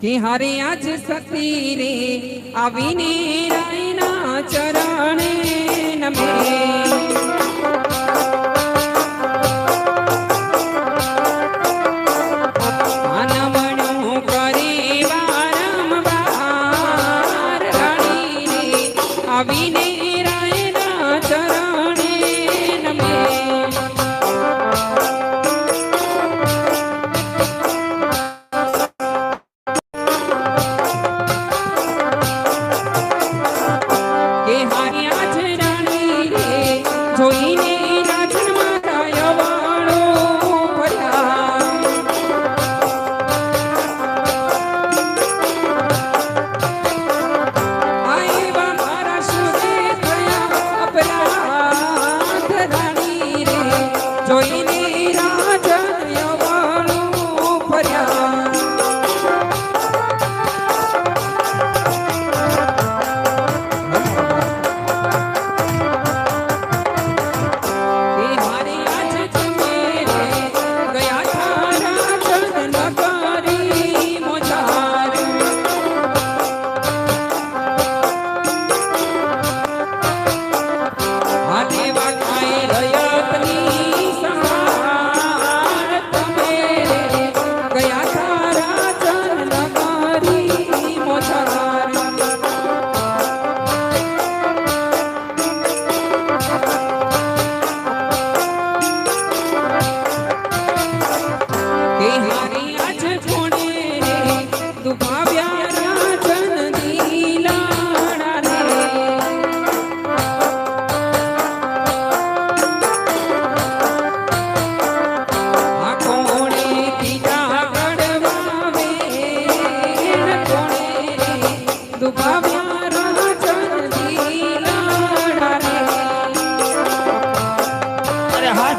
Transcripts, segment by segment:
કે હારે આજ સતી રે આવીને રાયના ચરણે નમે. આવી જોઈને એના જન્મના વાળો જોઈને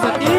as it is.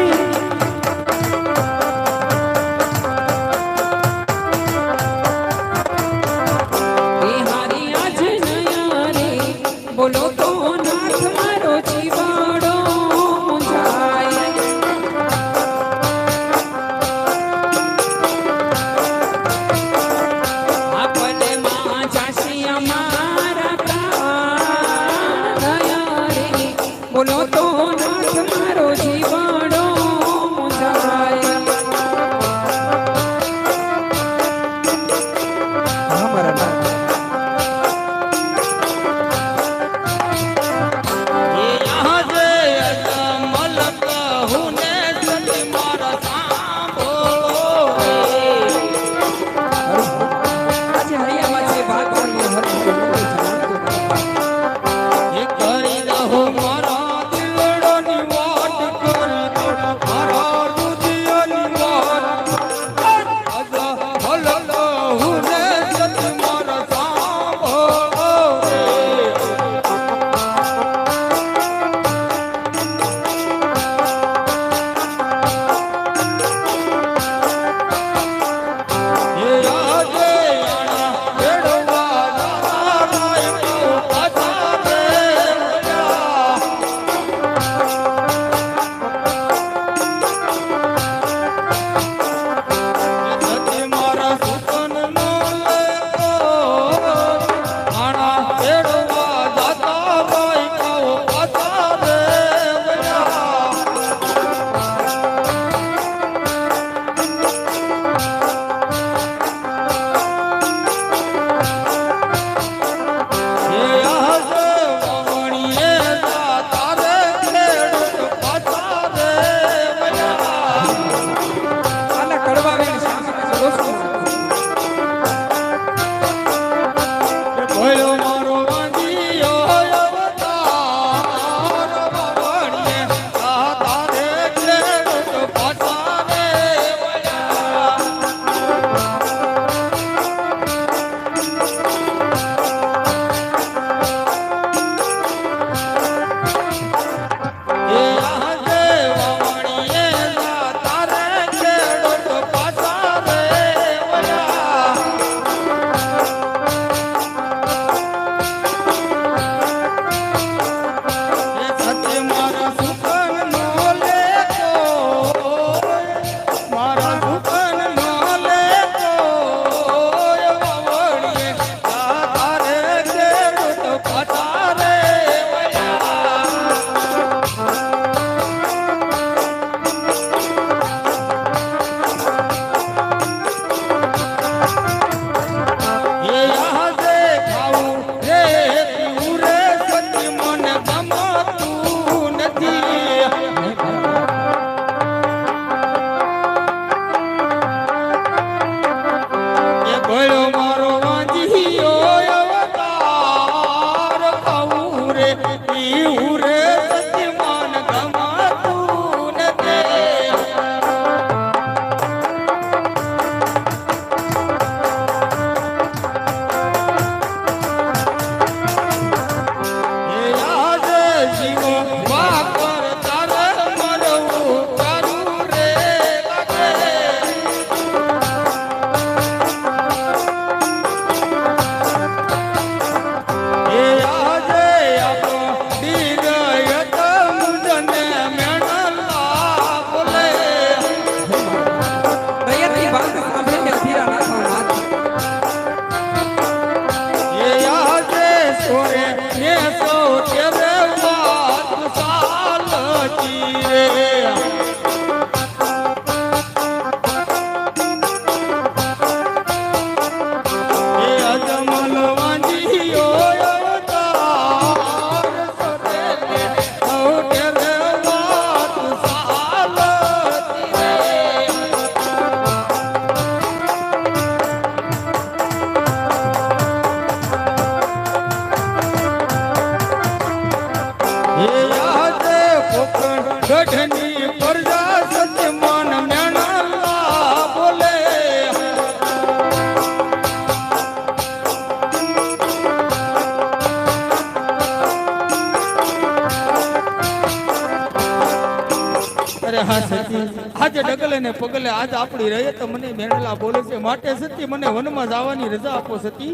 અરે હા સતી આજે ડગલે ને પગલે આજ આપણી રહે તો મને મેળલા બોલે છે. માટે સતી મને વનમાં જવાની રજા આપો સતી.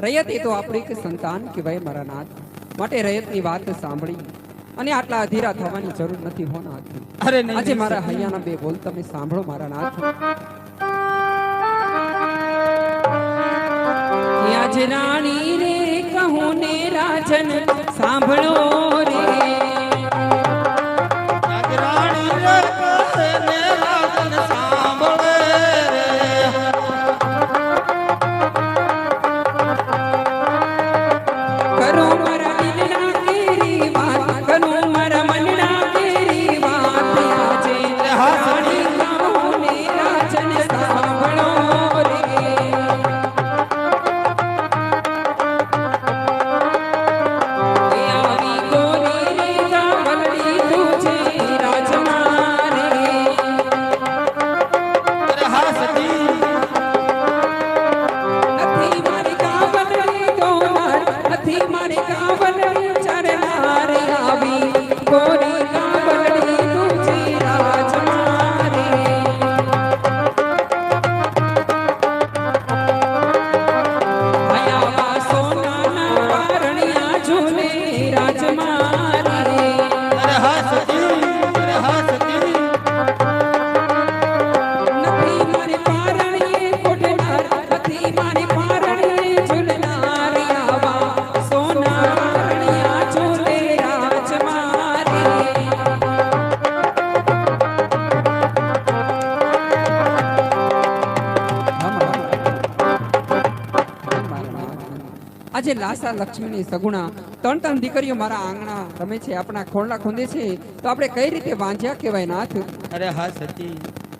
રયત એ તો આપણી કે સંતાન કહેવાય મારા નાથ. માટે રયતની વાત સાંભળી. અને આટલા અધીરા થવાની જરૂર નથી હોના અરે આજે મારા હૈયાના બે બોલ તમે સાંભળો મારા નાથ. રાણી રે કહું ને રાજન સાંભળો રે. આજે લક્ષ્મીની સગુણા. ત્રણ ત્રણ દીકરીઓ મારા આંગણા રમે છે આપણા ખોળના ખૂંદે છે. તો આપણે કઈ રીતે વાંઝ્યા કહેવાય નાથ? અરે હા સતી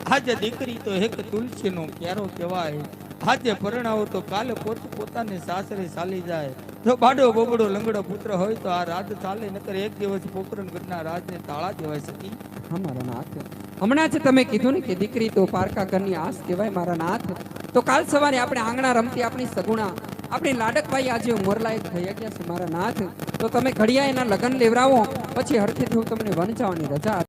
આજે દીકરી તો એક તુલસીનો ક્યારો કહેવાય. આજે પરણાવો તો કાલે પોત પોતાને સાસરે ચાલી જાય. જો બાડો બોબડો લંગડો પુત્ર હોય તો આ રાત ચાલે નકર એક દિવસ પોકરણ ઘરના રાજને તાળા દેવાય સતી. હા મારા નાથ. હમણાં જ તમે કીધું ને કે દીકરી તો પારકા ઘરની આસ કહેવાય મારા નાથ. તો કાલ સવારે આપણે આંગણા રમતી આપણી સગુણા. આપણી લાડકભાઈ આજે ઉંમરલાયક થઈ ગયા છે. મારા નાથ, તો તમે ઘડિયા એના લગ્ન લેવડાવો, પછી હરખેથી હું તમને વન રજા